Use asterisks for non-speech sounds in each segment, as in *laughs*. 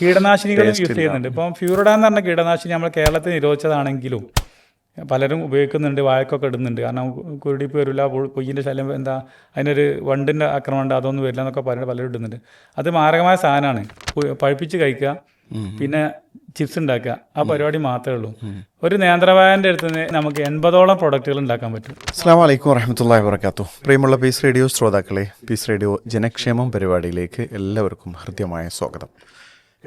കീടനാശിനികൾ യൂസ് ചെയ്യുന്നുണ്ട്. ഇപ്പം ഫ്യൂറിഡ എന്ന് പറഞ്ഞ കീടനാശിനി നമ്മൾ കേരളത്തിൽ നിരോധിച്ചതാണെങ്കിലും പലരും ഉപയോഗിക്കുന്നുണ്ട് വാഴക്കൊക്കെ ഇടുന്നുണ്ട്. കാരണം കുരുടിപ്പ് വരില്ല പൊയ്യിന്റെ ശല്യം എന്താ അതിനൊരു വണ്ടിന്റെ ആക്രമണം ഉണ്ട് അതൊന്നും വരില്ല എന്നൊക്കെ പറഞ്ഞിട്ട് പലരും ഇടുന്നുണ്ട്. അത് മാരകമായ സാധനമാണ്. പഴുപ്പിച്ച് കഴിക്കുക പിന്നെ ചിപ്സ് ഉണ്ടാക്കുക ആ പരിപാടി മാത്രമേ ഉള്ളൂ. ഒരു നേന്ത്രവായന്റെ അടുത്ത് നിന്ന് നമുക്ക് എൺപതോളം പ്രൊഡക്റ്റുകൾ ഉണ്ടാക്കാൻ പറ്റും. അസ്സാം വലൈക്കും വറഹമത്തല്ലാ വർക്കാത്തു പ്രിയമുള്ള പീസ് റേഡിയോ ശ്രോതാക്കളെ പീസ് റേഡിയോ ജനക്ഷേമം പരിപാടിയിലേക്ക് എല്ലാവർക്കും ഹൃദ്യമായ സ്വാഗതം.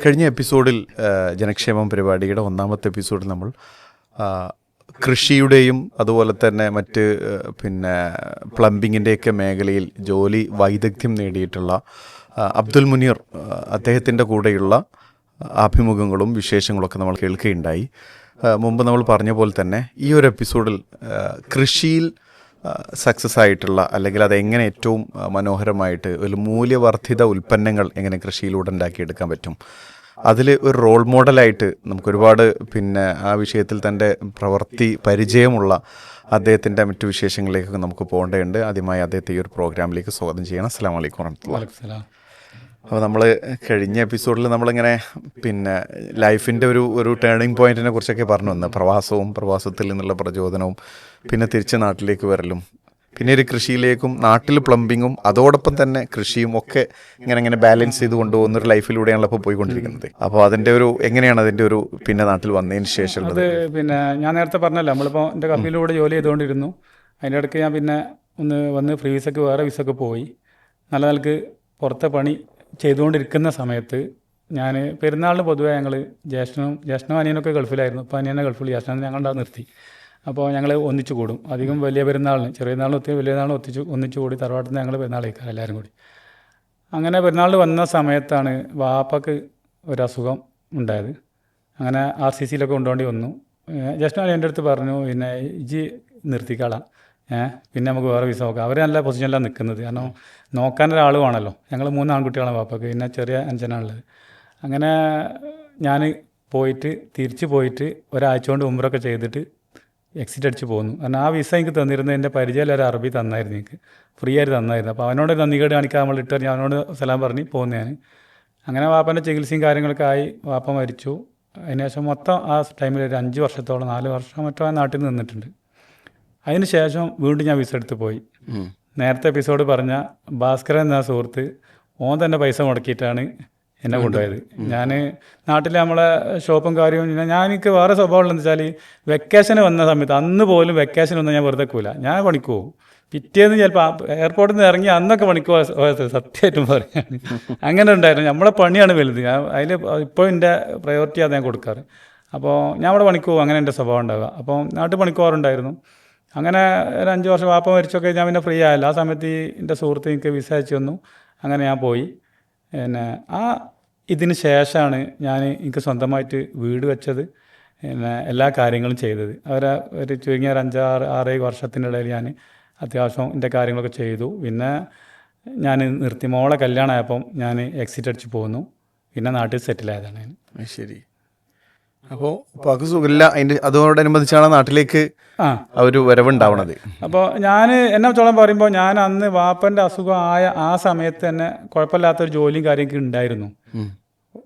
കഴിഞ്ഞ എപ്പിസോഡിൽ ജനക്ഷേമം പരിപാടിയുടെ ഒന്നാമത്തെ എപ്പിസോഡിൽ നമ്മൾ കൃഷിയുടെയും അതുപോലെ തന്നെ മറ്റ് പിന്നെ പ്ലംബിങ്ങിന്റെയൊക്കെ മേഖലയിൽ ജോലി വൈദഗ്ധ്യം നേടിയിട്ടുള്ള അബ്ദുൽ മുനീർ അദ്ദേഹത്തിന്റെ കൂടെയുള്ള അഭിമുഖങ്ങളും വിശേഷങ്ങളൊക്കെ നമ്മൾ കേൾക്കുകയുണ്ടായി. മുമ്പ് നമ്മൾ പറഞ്ഞ പോലെ തന്നെ ഈ ഒരു എപ്പിസോഡിൽ കൃഷിയിൽ സക്സസ് ആയിട്ടുള്ള അല്ലെങ്കിൽ അതെങ്ങനെ ഏറ്റവും മനോഹരമായിട്ട് ഒരു മൂല്യവർദ്ധിത ഉൽപ്പന്നങ്ങൾ എങ്ങനെ കൃഷിയിലൂടെ ഉണ്ടാക്കിയെടുക്കാൻ പറ്റും. അതിൽ ഒരു റോൾ മോഡലായിട്ട് നമുക്കൊരുപാട് പിന്നെ ആ വിഷയത്തിൽ തന്റെ പ്രവൃത്തി പരിചയമുള്ള അദ്ദേഹത്തിന്റെ മറ്റു വിശേഷങ്ങളിലേക്കൊക്കെ നമുക്ക് പോകേണ്ടതുണ്ട്. ആദ്യമായി അദ്ദേഹത്തെ ഈ ഒരു പ്രോഗ്രാമിലേക്ക് സ്വാഗതം ചെയ്യണം. അസ്സാം വലൈക്കും വറഹമത്തുള്ള വലൈക്കും അപ്പോൾ നമ്മൾ കഴിഞ്ഞ എപ്പിസോഡിൽ നമ്മളിങ്ങനെ പിന്നെ ലൈഫിന്റെ ഒരു ഒരു ടേണിംഗ് പോയിന്റിനെ കുറിച്ചൊക്കെ പറഞ്ഞു. വന്നു പ്രവാസവും പ്രവാസത്തിൽ നിന്നുള്ള പ്രചോദനവും പിന്നെ തിരിച്ച് നാട്ടിലേക്ക് വരലും പിന്നെ ഒരു കൃഷിയിലേക്കും നാട്ടിൽ പ്ലംബിങ്ങും അതോടൊപ്പം തന്നെ കൃഷിയും ഒക്കെ ഇങ്ങനെ ഇങ്ങനെ ബാലൻസ് ചെയ്ത് കൊണ്ടുപോകുന്ന ഒരു ലൈഫിലൂടെയാണ് ഇപ്പോൾ പോയിക്കൊണ്ടിരിക്കുന്നത്. അപ്പോൾ അതിന്റെ ഒരു എങ്ങനെയാണ് അതിന്റെ ഒരു പിന്നെ നാട്ടിൽ വന്നതിന് ശേഷം അത് പിന്നെ ഞാൻ നേരത്തെ പറഞ്ഞല്ലോ നമ്മളിപ്പോൾ എന്റെ കമ്പനിയിലൂടെ ജോലി ചെയ്തുകൊണ്ടിരുന്നു. അതിന്റെ ഇടയ്ക്ക് ഞാൻ പിന്നെ ഒന്ന് വന്ന് ഫ്രീ വേറെ വിസക്ക് പോയി. നല്ല നിലയ്ക്ക് പുറത്തെ പണി ചെയ്തുകൊണ്ടിരിക്കുന്ന സമയത്ത് ഞാൻ പെരുന്നാളിന് പൊതുവേ ഞങ്ങൾ ജ്യേഷ്ഠനും ജ്യേഷ്ഠനും അനിയനൊക്കെ ഗൾഫിലായിരുന്നു. ഇപ്പോൾ അനിയനെ ഗൾഫിൽ ജ്യേഷ്ഠനെ ഞങ്ങളുടെ നിർത്തി. അപ്പോൾ ഞങ്ങൾ ഒന്നിച്ചു കൂടും. അധികം വലിയ പെരുന്നാളിന് ചെറിയ നാളിന് ഒത്തിരി വലിയ നാളിന് ഒത്തിച്ച് ഒന്നിച്ചു കൂടി തറവാട്ടിൽ ഞങ്ങൾ പെരുന്നാൾ കഴിക്കാം എല്ലാവരും കൂടി. അങ്ങനെ പെരുന്നാളിൽ വന്ന സമയത്താണ് വാപ്പക്ക് ഒരു അസുഖം ഉണ്ടായത്. അങ്ങനെ ആർ സി സിയിലൊക്കെ കൊണ്ടുപോകേണ്ടി വന്നു. ജസ്റ്റ് എന്റെ അടുത്ത് പറഞ്ഞു പിന്നെ ഇജി നിർത്തിക്കാളാം. പിന്നെ നമുക്ക് വേറെ വിസ നോക്കാം. അവരെ നല്ല പൊസിഷനിലാണ് നിൽക്കുന്നത് കാരണം നോക്കാൻ ഒരാൾ വേണമല്ലോ ഞങ്ങൾ മൂന്ന് ആൺകുട്ടികളാണ് വാപ്പക്ക്. പിന്നെ ചെറിയ അഞ്ചനാണുള്ളത് അങ്ങനെ ഞാൻ പോയിട്ട് തിരിച്ച് പോയിട്ട് ഒരാഴ്ച കൊണ്ട് ഉമ്രൊക്കെ ചെയ്തിട്ട് എക്സിറ്റ് അടിച്ച് പോന്നു. കാരണം ആ വിസ എനിക്ക് തന്നിരുന്നത് എന്റെ പരിചയമുള്ള ഒരു അറബി തന്നായിരുന്നു എനിക്ക്. ഫ്രീ ആയിട്ട് തന്നായിരുന്നു. അപ്പോൾ അവനോട് നന്ദികേട് കാണിക്കാൻ നമ്മൾ ഇട്ട് ഞാൻ അവനോട് സലാം പറഞ്ഞ് പോകുന്നു ഞാൻ അങ്ങനെ വാപ്പന്റെ ചികിത്സയും കാര്യങ്ങളൊക്കെ ആയി വാപ്പ മരിച്ചു. അതിനുശേഷം മൊത്തം ആ ടൈമിൽ ഒരു അഞ്ച് വർഷത്തോളം നാല് വർഷം മറ്റോ ആ നാട്ടിൽ നിന്നിട്ടുണ്ട്. അതിന് ശേഷം വീണ്ടും ഞാൻ വിസ എടുത്ത് പോയി. നേരത്തെ എപ്പിസോഡ് പറഞ്ഞ ഭാസ്കരൻ എന്ന സുഹൃത്ത് ഓൻ തന്നെ പൈസ മുടക്കിയിട്ടാണ് എന്നെ കൊണ്ടുപോയത്. ഞാൻ നാട്ടിൽ നമ്മളെ ഷോപ്പും കാര്യവും ഞാൻ എനിക്ക് വേറെ സ്വഭാവം എന്ന് വെച്ചാൽ വെക്കേഷന് വന്ന സമയത്ത് അന്ന് പോലും വെക്കേഷൻ ഒന്നും ഞാൻ വെറുതെ കൂല ഞാൻ പണിക്ക് പോകും. പിറ്റേന്ന് ചിലപ്പോൾ എയർപോർട്ടിൽ നിന്ന് ഇറങ്ങി അന്നൊക്കെ പണിക്ക് സത്യമായിട്ടും പറയാണ്. അങ്ങനെ ഉണ്ടായിരുന്നു. നമ്മളെ പണിയാണ് വലുത്. ഞാൻ അതിൽ ഇപ്പോൾ എന്റെ പ്രയോറിറ്റി അത് ഞാൻ കൊടുക്കാറ്. അപ്പോൾ ഞാൻ അവിടെ പണിക്ക് പോകും. അങ്ങനെ എന്റെ സ്വഭാവം ഉണ്ടാവുക. അപ്പോൾ നാട്ടിൽ പണിക്ക് പോകാറുണ്ടായിരുന്നു. അങ്ങനെ ഒരു അഞ്ച് വർഷം വാപ്പ മരിച്ചൊക്കെ ഞാൻ പിന്നെ ഫ്രീ ആയല്ലോ. ആ സമയത്ത് എന്റെ സുഹൃത്ത് എനിക്ക് വിസ അയച്ചു തന്നു. അങ്ങനെ ഞാൻ പോയി. പിന്നെ ആ ഇതിന് ശേഷമാണ് ഞാൻ എനിക്ക് സ്വന്തമായിട്ട് വീട് വെച്ചത്. പിന്നെ എല്ലാ കാര്യങ്ങളും ചെയ്തത്. അവരെ ഒരു ചുരുങ്ങിയ ഒരു അഞ്ചാറ് ആറേഴ് വർഷത്തിനിടയിൽ ഞാൻ അത്യാവശ്യം എന്റെ കാര്യങ്ങളൊക്കെ ചെയ്തു. പിന്നെ ഞാൻ നിർത്തി. മോളെ കല്യാണമായപ്പം ഞാൻ എക്സിറ്റ് അടിച്ച് പോന്നു. പിന്നെ നാട്ടിൽ സെറ്റിലായതാണ് ശരി. അപ്പോൾ ഉപ്പാക്ക് സുഖമില്ല. അതിന്റെ അതോടനുബന്ധിച്ചാണ് നാട്ടിലേക്ക് ആ. ഒരു വരവുണ്ടാവണത്. അപ്പോൾ ഞാൻ എന്നെ ചോളം പറയുമ്പോൾ ഞാൻ അന്ന് വാപ്പന്റെ അസുഖം ആയ ആ സമയത്ത് തന്നെ കുഴപ്പമില്ലാത്തൊരു ജോലിയും കാര്യമൊക്കെ ഉണ്ടായിരുന്നു.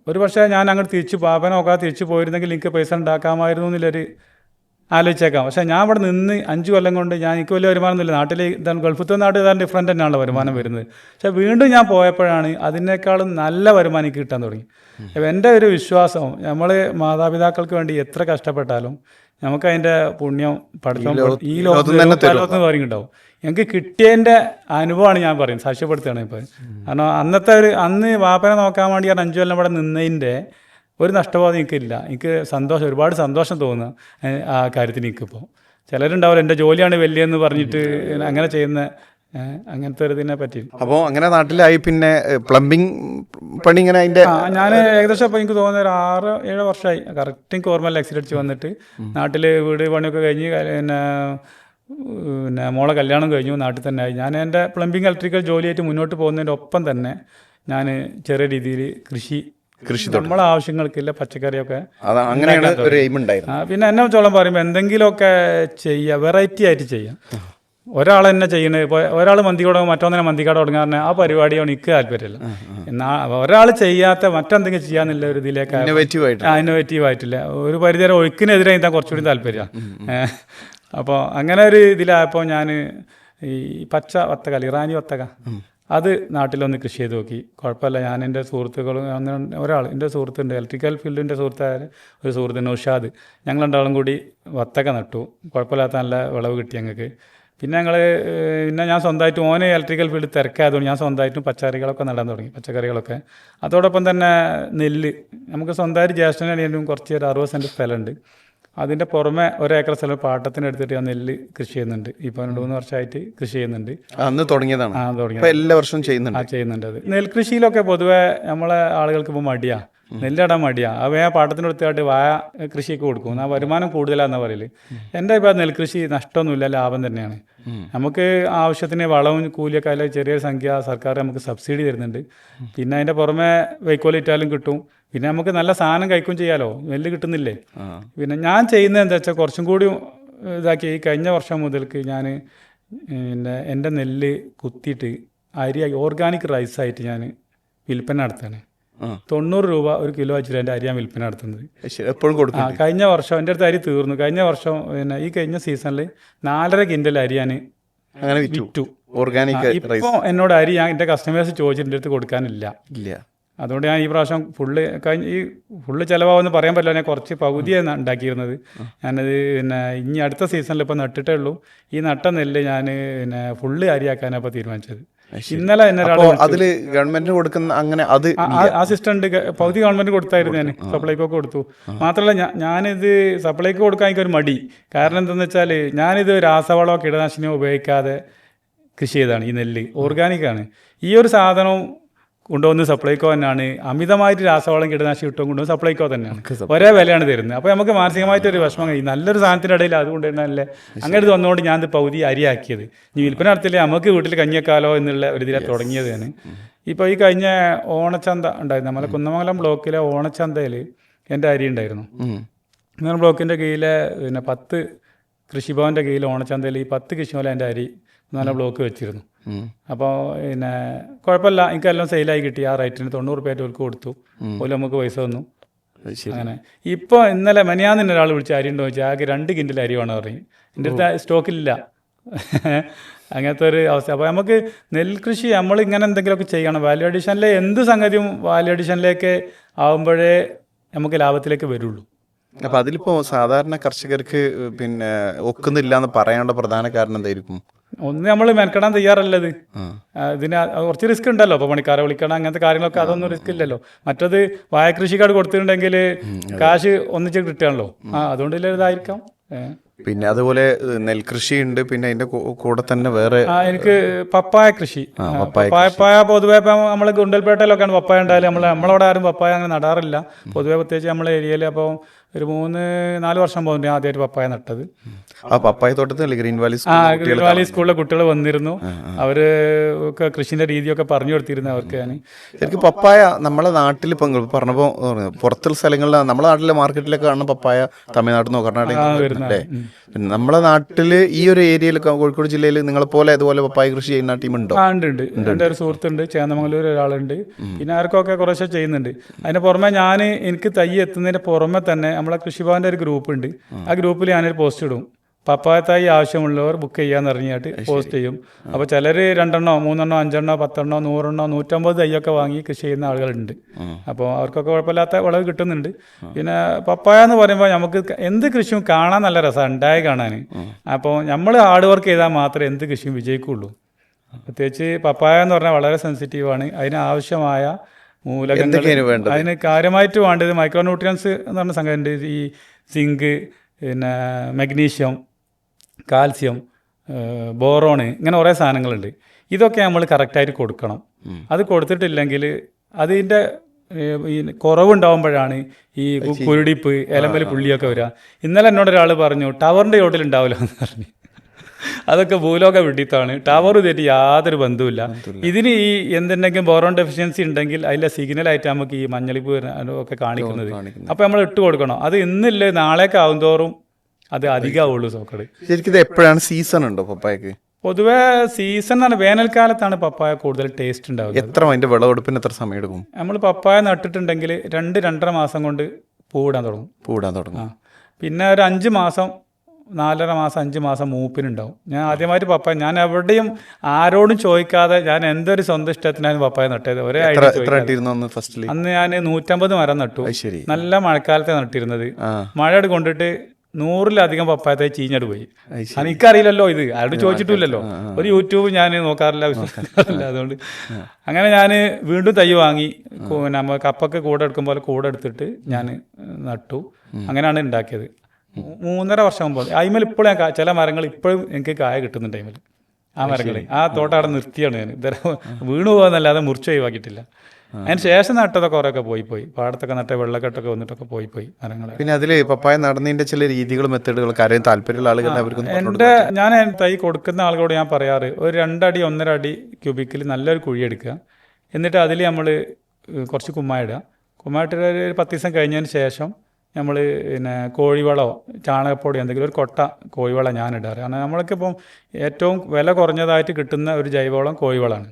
ഒരു പക്ഷേ ഞാൻ അങ്ങോട്ട് തിരിച്ചു പാപ്പനൊക്കെ തിരിച്ചു പോയിരുന്നെങ്കിൽ എനിക്ക് പൈസ ഉണ്ടാക്കാമായിരുന്നു എന്നുള്ളൊരു ആലോചിച്ചേക്കാം. പക്ഷേ ഞാൻ ഇവിടെ നിന്ന് അഞ്ച് കൊല്ലം കൊണ്ട് ഞാൻ എനിക്ക് വലിയ വരുമാനമൊന്നുമില്ല. നാട്ടിൽ ഇതാണ് ഗൾഫത്തെ നാട്ടിൽ ഇതാണ് ഡിഫറന്റ് തന്നെയാണല്ലോ വരുമാനം വരുന്നത്. പക്ഷേ വീണ്ടും ഞാൻ പോയപ്പോഴാണ് അതിനേക്കാളും നല്ല വരുമാനം കിട്ടാൻ തുടങ്ങി. അപ്പോൾ എന്റെ ഒരു വിശ്വാസം നമ്മൾ മാതാപിതാക്കൾക്ക് വേണ്ടി എത്ര കഷ്ടപ്പെട്ടാലും നമുക്ക് അതിന്റെ പുണ്യം പഠിത്തം ഈ ലോകത്ത് കാര്യം ഉണ്ടാവും എനിക്ക് കിട്ടിയതിന്റെ അനുഭവമാണ് ഞാൻ പറയുന്നത് സാക്ഷ്യപ്പെടുത്തുകയാണ് ഇപ്പോൾ കാരണം അന്നത്തെ ഒരു അന്ന് വാപ്പനെ നോക്കാൻ വേണ്ടി ഞാൻ അഞ്ചു കൊല്ലം ഇവിടെ നിന്നതിന്റെ ഒരു നഷ്ടബോധം എനിക്കില്ല. എനിക്ക് സന്തോഷം ഒരുപാട് സന്തോഷം തോന്നുന്നു ആ കാര്യത്തിന് എനിക്കിപ്പോൾ. ചിലരുണ്ടാവില്ല എന്റെ ജോലിയാണ് വലിയെന്ന് പറഞ്ഞിട്ട് അങ്ങനെ ചെയ്യുന്ന അങ്ങനത്തെ ഒരു ഇതിനെ പറ്റി അപ്പോൾ അങ്ങനെ നാട്ടിലായി പിന്നെ പ്ലംബിംഗ് പണി ഇങ്ങനെ അതിന്റെ ഞാൻ ഏകദേശം അപ്പോൾ എനിക്ക് തോന്നുന്ന ഒരു ആറ് ഏഴ് വർഷമായി. കറക്റ്റ് എനിക്ക് ഓർമ്മ എക്സിറ്റ് അടിച്ച് വന്നിട്ട്. നാട്ടിൽ വീട് പണിയൊക്കെ കഴിഞ്ഞ് പിന്നെ പിന്നെ മോളെ കല്യാണം കഴിഞ്ഞു നാട്ടിൽ തന്നെ ആയി. ഞാൻ എന്റെ പ്ലംബിംഗ് ഇലക്ട്രിക്കൽ ജോലിയായിട്ട് മുന്നോട്ട് പോകുന്നതിന്റെ ഒപ്പം തന്നെ ഞാൻ ചെറിയ രീതിയിൽ കൃഷി കൃഷി നമ്മളെ ആവശ്യങ്ങൾക്കില്ല പച്ചക്കറിയൊക്കെ അങ്ങനെയാണ് ഒരു എയിം ഉണ്ടായിരുന്നു ആ, പിന്നെ എന്നെ വെച്ചോളം പറയുമ്പോൾ എന്തെങ്കിലുമൊക്കെ ചെയ്യുക വെറൈറ്റി ആയിട്ട് ചെയ്യാം. ഒരാൾ തന്നെ ചെയ്യുന്നത് ഇപ്പോൾ ഒരാൾ മന്തിക്കോടെ മറ്റൊന്നിനെ മന്തിക്കാട് തുടങ്ങാൻ ആ പരിപാടിയാണ് എനിക്ക് താല്പര്യമില്ല. എന്നാൽ ഒരാൾ ചെയ്യാത്ത മറ്റെന്തെങ്കിലും ചെയ്യാന്നുള്ള ഒരു ഇതിലേക്ക് ഇന്നോവേറ്റീവ് ഇന്നോവേറ്റീവ് ആയിട്ടില്ല. ഒരു പരിധിവരെ ഒഴുക്കിനെതിരെ ഇതാ കുറച്ചുകൂടി താല്പര്യമാണ്. അപ്പോൾ അങ്ങനെ ഒരു ഇതിലായപ്പോൾ ഞാൻ ഈ പച്ച വത്തക ഇറാനി വത്തക അത് നാട്ടിലൊന്ന് കൃഷി ചെയ്ത് നോക്കി. കുഴപ്പമില്ല. ഞാൻ എന്റെ സുഹൃത്തുക്കൾ ഒരാൾ എന്റെ സുഹൃത്തുണ്ട്. ഇലക്ട്രിക്കൽ ഫീൽഡിന്റെ സുഹൃത്തായ ഒരു സുഹൃത്ത് നൗഷാദ്. ഞങ്ങൾ രണ്ടാളും കൂടി വത്തക്ക നട്ടു. കുഴപ്പമില്ലാത്ത നല്ല വിളവ് കിട്ടി ഞങ്ങൾക്ക്. പിന്നെ ഞങ്ങൾ പിന്നെ ഞാൻ സ്വന്തമായിട്ട് ഓനെ ഇലക്ട്രിക്കൽ ഫീൽഡ് തിരക്കായതുകൊണ്ട് ഞാൻ സ്വന്തമായിട്ടും പച്ചക്കറികളൊക്കെ നടാൻ തുടങ്ങി പച്ചക്കറികളൊക്കെ. അതോടൊപ്പം തന്നെ നെല്ല്. നമുക്ക് സ്വന്തമായിട്ട് ജ്യേഷ്ഠനും കുറച്ച് ഒരു അറുപത് സെന്റ് സ്ഥലമുണ്ട്. അതിന്റെ പുറമെ ഒരേക്കർ സ്ഥലം പാട്ടത്തിന് എടുത്തിട്ട് ഞാൻ നെല്ല് കൃഷി ചെയ്യുന്നുണ്ട്. ഇപ്പോൾ രണ്ട് മൂന്ന് വർഷമായിട്ട് കൃഷി ചെയ്യുന്നുണ്ട്. അന്ന് തുടങ്ങിയതാണ്. ആ തുടങ്ങി എല്ലാ വർഷവും ചെയ്യുന്നുണ്ട്. ആ ചെയ്യുന്നുണ്ട് അത്. നെൽകൃഷിയിലൊക്കെ പൊതുവെ നമ്മളെ ആളുകൾക്ക് ഇപ്പോൾ മടിയാ. നെല്ലിടാൻ മടിയാ. ആ വേ പാട്ടത്തിന് എടുത്തിട്ട് വായ കൃഷിയൊക്കെ കൊടുക്കും. ആ വരുമാനം കൂടുതലാന്നാ പറയൽ. എന്റെ ഇപ്പോൾ നെൽകൃഷി നഷ്ടമൊന്നുമില്ല ലാഭം തന്നെയാണ്. നമുക്ക് ആവശ്യത്തിന് വളവും കൂലിയൊക്കെ അതിൽ ചെറിയ സംഖ്യ സർക്കാർ നമുക്ക് സബ്സിഡി തരുന്നുണ്ട്. പിന്നെ അതിന്റെ പുറമെ വൈക്കോലിറ്റാലും കിട്ടും. പിന്നെ നമുക്ക് നല്ല സാധനം കഴിക്കും ചെയ്യാലോ? നെല്ല് കിട്ടുന്നില്ലേ? പിന്നെ ഞാൻ ചെയ്യുന്നത് എന്താ വെച്ചാൽ കുറച്ചും കൂടി ഇതാക്കി ഈ കഴിഞ്ഞ വർഷം മുതൽക്ക് ഞാൻ പിന്നെ എന്റെ നെല്ല് കുത്തിയിട്ട് അരി ഓർഗാനിക് റൈസായിട്ട് ഞാൻ വിൽപ്പന നടത്താണ്. തൊണ്ണൂറ് രൂപ ഒരു കിലോ വെച്ചിട്ട് എന്റെ അരി ഞാൻ വിൽപ്പന നടത്തുന്നത്. എപ്പോഴും കൊടുക്കും. ആ കഴിഞ്ഞ വർഷം എന്റെ അടുത്ത് അരി തീർന്നു. കഴിഞ്ഞ വർഷം പിന്നെ ഈ കഴിഞ്ഞ സീസണിൽ നാലര കിൻഡൽ അരി ഞാൻ അങ്ങനെ വിറ്റു. ഓർഗാനിക് ഇപ്പോൾ എന്നോട് അരി ഞാൻ എന്റെ കസ്റ്റമേഴ്സ് ചോദിച്ചിട്ട് എന്റെ അടുത്ത് കൊടുക്കാനില്ല. ഇല്ല. അതുകൊണ്ട് ഞാൻ ഈ പ്രാവശ്യം ഫുള്ള് കഴിഞ്ഞ ഈ ഫുള്ള് ചിലവാകുമെന്ന് പറയാൻ പറ്റില്ല. ഞാൻ കുറച്ച് പകുതിയാണ് ഉണ്ടാക്കിയിരുന്നത്. ഞാനത് പിന്നെ ഇനി അടുത്ത സീസണിൽ ഇപ്പോൾ നട്ടിട്ടേ ഉള്ളൂ. ഈ നട്ട നെല്ല് ഞാൻ പിന്നെ ഫുള്ള് അരിയാക്കാനാണ് ഇപ്പോൾ തീരുമാനിച്ചത്. ഇന്നലെ തന്നെ അതിൽ ഗവൺമെന്റിന് കൊടുക്കുന്ന അങ്ങനെ അത് അസിസ്റ്റന്റ് പകുതി ഗവൺമെന്റ് കൊടുത്തായിരുന്നു ഞാൻ. സപ്ലൈക്കോ കൊടുത്തു. മാത്രമല്ല ഞാനിത് സപ്ലൈക്ക് കൊടുക്കാൻ എനിക്കൊരു മടി. കാരണം എന്താണെന്ന് വെച്ചാൽ ഞാനിത് രാസവളമോ കീടനാശിനിയോ ഉപയോഗിക്കാതെ കൃഷി ചെയ്തതാണ് ഈ നെല്ല്. ഓർഗാനിക് ആണ്. ഈ ഒരു സാധനം കൊണ്ടുവന്ന് സപ്ലൈക്കോ തന്നെയാണ്. അമിതമായിട്ട് രാസവളം കീടനാശിനി ഇട്ടും കൊണ്ടുവന്ന് സപ്ലൈക്കോ തന്നെയാണ്. ഒരേ വിലയാണ് തരുന്നത്. അപ്പോൾ നമുക്ക് മാനസികമായിട്ട് ഒരു വിഷമം കഴിയും നല്ലൊരു സാധനത്തിന്റെ ഇടയിൽ അത് കൊണ്ടുവരുന്നതല്ലേ അങ്ങനെ ഇത് വന്നുകൊണ്ട് ഞാൻ ഇത് പകുതി അരിയാക്കിയത്. ഇനി വിൽപ്പന നടത്തില്ലേ? നമുക്ക് വീട്ടിൽ കഞ്ഞിയേക്കാലോ എന്നുള്ള ഒരു ഇതിലാണ് തുടങ്ങിയതാണ്. ഇപ്പോൾ ഈ കഴിഞ്ഞ ഓണച്ചന്ത ഉണ്ടായിരുന്നു. നമ്മളെ കുന്നമംഗലം ബ്ലോക്കിലെ ഓണച്ചന്തയിൽ എന്റെ അരി ഉണ്ടായിരുന്നു. കുന്നമംഗലം ബ്ലോക്കിന്റെ കീഴിലെ പിന്നെ പത്ത് കൃഷിഭവന്റെ കീഴിൽ ഓണച്ചന്തയിൽ ഈ പത്ത് കൃഷിഭവൻ എന്റെ അരി നല്ല ബ്ലോക്ക് വെച്ചിരുന്നു. അപ്പോൾ പിന്നെ കുഴപ്പമില്ല. എനിക്കെല്ലാം സെയിലായി കിട്ടി. ആ റേറ്റിന് തൊണ്ണൂറ് രൂപ ഓർക്ക് കൊടുത്തു. ഓൽ നമുക്ക് പൈസ വന്നു അങ്ങനെ. ഇപ്പോൾ ഇന്നലെ മനിയാന്നിന് ഒരാൾ വിളിച്ച് അരി ഉണ്ടോ ചോദിച്ചാൽ ആകെ രണ്ട് കിൻഡിൽ അരി വേണം പറയും. എന്റെ അടുത്ത് സ്റ്റോക്കില്ല *laughs* അങ്ങനത്തെ ഒരു അവസ്ഥ. അപ്പോൾ നമുക്ക് നെൽകൃഷി നമ്മൾ ഇങ്ങനെ എന്തെങ്കിലുമൊക്കെ ചെയ്യണം. വാല്യൂ അഡീഷനിലെ എന്ത് സംഗതിയും വാല്യൂ അഡീഷനിലേക്ക് ആവുമ്പോഴേ നമുക്ക് ലാഭത്തിലേക്ക് വരുള്ളൂ. അപ്പൊ അതിലിപ്പോ സാധാരണ കർഷകർക്ക് പിന്നെ ഒക്കുന്നില്ല എന്ന് പറയാനുള്ള പ്രധാന കാരണം എന്തായിരിക്കും? ഒന്ന് നമ്മൾ മെനക്കെടാൻ തയ്യാറല്ലത്. ഇതിന് കുറച്ച് റിസ്ക് ഉണ്ടല്ലോ. അപ്പോൾ പണിക്കാരെ വിളിക്കണം അങ്ങനത്തെ കാര്യങ്ങളൊക്കെ അതൊന്നും റിസ്ക് ഇല്ലല്ലോ. മറ്റത് വായ കൃഷിക്കാട് കൊടുത്തിട്ടുണ്ടെങ്കിൽ കാശ് ഒന്നിച്ച് കിട്ടുകയാണല്ലോ ആ അതുകൊണ്ട് ഇതായിരിക്കാം. പിന്നെ അതുപോലെ നെൽകൃഷി ഉണ്ട് പിന്നെ അതിന്റെ കൂടെ തന്നെ വേറെ എനിക്ക് പപ്പായ കൃഷി. പപ്പായ പൊതുവെ നമ്മൾ ഗുണ്ടൽപേട്ടയിലൊക്കെയാണ് പപ്പായ ഉണ്ടായാലും നമ്മൾ നമ്മളവിടെ ആരും പപ്പായ അങ്ങനെ നടാറില്ല. പൊതുവെ പ്രത്യേകിച്ച് നമ്മളെ ഏരിയയിൽ അപ്പോൾ ഒരു മൂന്ന് നാല് വർഷം പോകുന്നുണ്ട് ഞാൻ ആദ്യമായിട്ട് പപ്പായ നട്ടത്. ആ പപ്പായ തോട്ടത്തിൽ ഗ്രീൻ വാലി ആ ഗ്രീൻ വാലി സ്കൂളിലെ കുട്ടികൾ വന്നിരുന്നു. അവർ ഒക്കെ കൃഷിന്റെ രീതിയൊക്കെ പറഞ്ഞു കൊടുത്തിരുന്നു അവർക്ക് ഞാൻ ശരിക്കും പപ്പായ നമ്മളെ നാട്ടിൽ ഇപ്പം പറഞ്ഞപ്പോൾ പറഞ്ഞു, പുറത്തുള്ള സ്ഥലങ്ങളിൽ നമ്മളെ നാട്ടിലെ മാർക്കറ്റിലൊക്കെ കാണുന്ന പപ്പായ തമിഴ്നാട്ടിൽ നിന്നോ കർണാടക അല്ലേ? പിന്നെ നമ്മളെ നാട്ടിൽ ഈ ഒരു ഏരിയയിൽ കോഴിക്കോട് ജില്ലയിൽ നിങ്ങളെ പോലെ അതുപോലെ പപ്പായ കൃഷി ചെയ്യുന്ന ടീം ഉണ്ടോ? ആ ഉണ്ട് ഉണ്ട്. എന്റെ ഒരു സുഹൃത്തുണ്ട് ചേന്നമംഗലൂർ ഒരാളുണ്ട്. പിന്നെ ആർക്കൊക്കെ കുറേശ്ശെ ചെയ്യുന്നുണ്ട്. അതിന് പുറമെ ഞാൻ എനിക്ക് തൈ എത്തുന്നതിന് പുറമെ തന്നെ നമ്മളെ കൃഷിഭവന്റെ ഒരു ഗ്രൂപ്പ് ഉണ്ട്. ആ ഗ്രൂപ്പിൽ ഞാനൊരു പോസ്റ്റ് ഇടും. പപ്പായത്തായി ആവശ്യമുള്ളവർ ബുക്ക് ചെയ്യാന്ന് ഇറങ്ങിയിട്ട് പോസ്റ്റ് ചെയ്യും. അപ്പോൾ ചിലർ രണ്ടെണ്ണോ മൂന്നെണ്ണോ അഞ്ചെണ്ണോ പത്തെണ്ണോ നൂറെണ്ണോ നൂറ്റമ്പത് തൈയൊക്കെ വാങ്ങി കൃഷി ചെയ്യുന്ന ആളുകളുണ്ട്. അപ്പോൾ അവർക്കൊക്കെ കുഴപ്പമില്ലാത്ത വിളവ് കിട്ടുന്നുണ്ട്. പിന്നെ പപ്പായ എന്ന് പറയുമ്പോൾ നമുക്ക് എന്ത് കൃഷിയും കാണാൻ നല്ല രസമാണ് ഉണ്ടായി കാണാൻ അപ്പോൾ നമ്മൾ ഹാർഡ് വർക്ക് ചെയ്താൽ മാത്രമേ എന്ത് കൃഷിയും വിജയിക്കുള്ളൂ. പ്രത്യേകിച്ച് പപ്പായ എന്ന് പറഞ്ഞാൽ വളരെ സെൻസിറ്റീവാണ് അതിന് ആവശ്യമായ മൂലകങ്ങൾ? അതിന് കാര്യമായിട്ട് വേണ്ടത് മൈക്രോ ന്യൂട്രിയൻസ് എന്ന് പറഞ്ഞ സംഗതിയുണ്ട്. ഈ സിങ്ക് പിന്നെ മഗ്നീഷ്യം കാൽസ്യം ബോറോണ് ഇങ്ങനെ കുറേ സാധനങ്ങളുണ്ട്. ഇതൊക്കെ നമ്മൾ കറക്റ്റായിട്ട് കൊടുക്കണം. അത് കൊടുത്തിട്ടില്ലെങ്കിൽ അതിന്റെ ഈ കുറവുണ്ടാവുമ്പോഴാണ് ഈ കുരുടിപ്പ് ഇലമ്പൽ പുള്ളിയൊക്കെ വരിക ഇന്നലെ എന്നോട് ഒരാൾ പറഞ്ഞു ടവറിന്റെ ചോട്ടിൽ ഉണ്ടാവില്ല എന്ന് പറഞ്ഞു. അതൊക്കെ ഭൂലോക വിട്ടിത്താണ് ടവർ ഇതായിട്ട് യാതൊരു ബന്ധവുമില്ല. ഇതിന് ഈ എന്തുണ്ടെങ്കിലും ബോറോൺ ഡെഫിഷ്യൻസി ഉണ്ടെങ്കിൽ അതിലെ സിഗ്നലായിട്ട് നമുക്ക് ഈ മഞ്ഞളിപ്പ് ഒക്കെ കാണിക്കുന്നത്. അപ്പോൾ നമ്മൾ ഇട്ട് കൊടുക്കണം. അത് ഇന്നില്ല നാളേക്ക് ആവും തോറും അത് അധികമാവുള്ളൂ സോക്കട്. ശരിക്കും ഇത് എപ്പോഴാണ് സീസൺ ഉണ്ടോ പപ്പായക്ക്? പൊതുവെ സീസൺ ആണ് വേനൽക്കാലത്താണ് പപ്പായ കൂടുതൽ ടേസ്റ്റ് ഉണ്ടാവുക. എത്ര അതിന്റെ വിളവെടുപ്പിന് എത്ര സമയം എടുക്കും? നമ്മൾ പപ്പായ നട്ടിട്ടുണ്ടെങ്കിൽ രണ്ട് രണ്ടര മാസം കൊണ്ട് പൂടാൻ തുടങ്ങും. പൂടാൻ തുടങ്ങും. പിന്നെ ഒരു അഞ്ച് മാസം നാലര മാസം അഞ്ച് മാസം മൂപ്പിനുണ്ടാവും. ഞാൻ ആദ്യമായിട്ട് പപ്പായ ഞാൻ എവിടെയും ആരോടും ചോദിക്കാതെ ഞാൻ എന്തൊരു സ്വന്തം ഇഷ്ടത്തിനാണ് പപ്പായ നട്ടത്. ഒരേ അന്ന് ഞാൻ നൂറ്റമ്പത് മരം നട്ടു. നല്ല മഴക്കാലത്തെ നട്ടിരുന്നത്. മഴയോട് കൊണ്ടിട്ട് നൂറിലധികം പപ്പായത്തെ ചീഞ്ഞട് പോയി. എനിക്കറിയില്ലല്ലോ ഇത്. ആരോട് ചോദിച്ചിട്ടില്ലല്ലോ. ഒരു യൂട്യൂബ് ഞാൻ നോക്കാറില്ല വിശ്വസിക്കാറില്ല. അതുകൊണ്ട് അങ്ങനെ ഞാൻ വീണ്ടും തൈ വാങ്ങി. നമ്മൾ നമ്മ കപ്പൊക്കെ കൂടെ എടുക്കും പോലെ കൂടെ എടുത്തിട്ട് ഞാൻ നട്ടു. അങ്ങനെയാണ് ഉണ്ടാക്കിയത്. മൂന്നര വർഷം മുമ്പ്. അതിമേൽ ഇപ്പോഴും ഞാൻ ചില മരങ്ങൾ ഇപ്പോഴും എനിക്ക് കായ കിട്ടുന്നുണ്ട് അതിമേൽ ആ മരങ്ങൾ ആ തോട്ടം അവിടെ നിർത്തിയാണ് ഞാൻ. ഇതര വീണു പോകാന്നല്ലാതെ മുറിച്ച് ഒഴിവാക്കിയിട്ടില്ല. അതിന് ശേഷം നട്ടതൊക്കെ കുറേയൊക്കെ പോയി പോയി. പാടത്തൊക്കെ നട്ട വെള്ളക്കെട്ടൊക്കെ വന്നിട്ടൊക്കെ പോയി പോയി മരങ്ങൾ പിന്നെ അതിൽ പപ്പായ നടന്നതിന്റെ ചില രീതികളും മെത്തേഡുകളൊക്കെ കാര്യം താല്പര്യമുള്ള ആളുകൾ അവർക്ക് എന്റെ ഞാൻ തൈ കൊടുക്കുന്ന ആളുകളോട് ഞാൻ പറയാറ് ഒരു രണ്ടടി ഒന്നര അടി ക്യൂബിക്കിൽ നല്ലൊരു കുഴി എടുക്കുക. എന്നിട്ട് അതിൽ നമ്മൾ കുറച്ച് കുമ്മായിടുക കുമ്മായിട്ട് ഒരു പത്ത് ദിവസം കഴിഞ്ഞതിന് ശേഷം നമ്മൾ പിന്നെ കോഴിവളമോ ചാണകപ്പൊടി എന്തെങ്കിലും ഒരു കൊട്ട കോഴിവളം ഞാൻ ഇടാറ് കാരണം നമ്മൾക്കിപ്പം ഏറ്റവും വില കുറഞ്ഞതായിട്ട് കിട്ടുന്ന ഒരു ജൈവവളം കോഴിവളമാണ്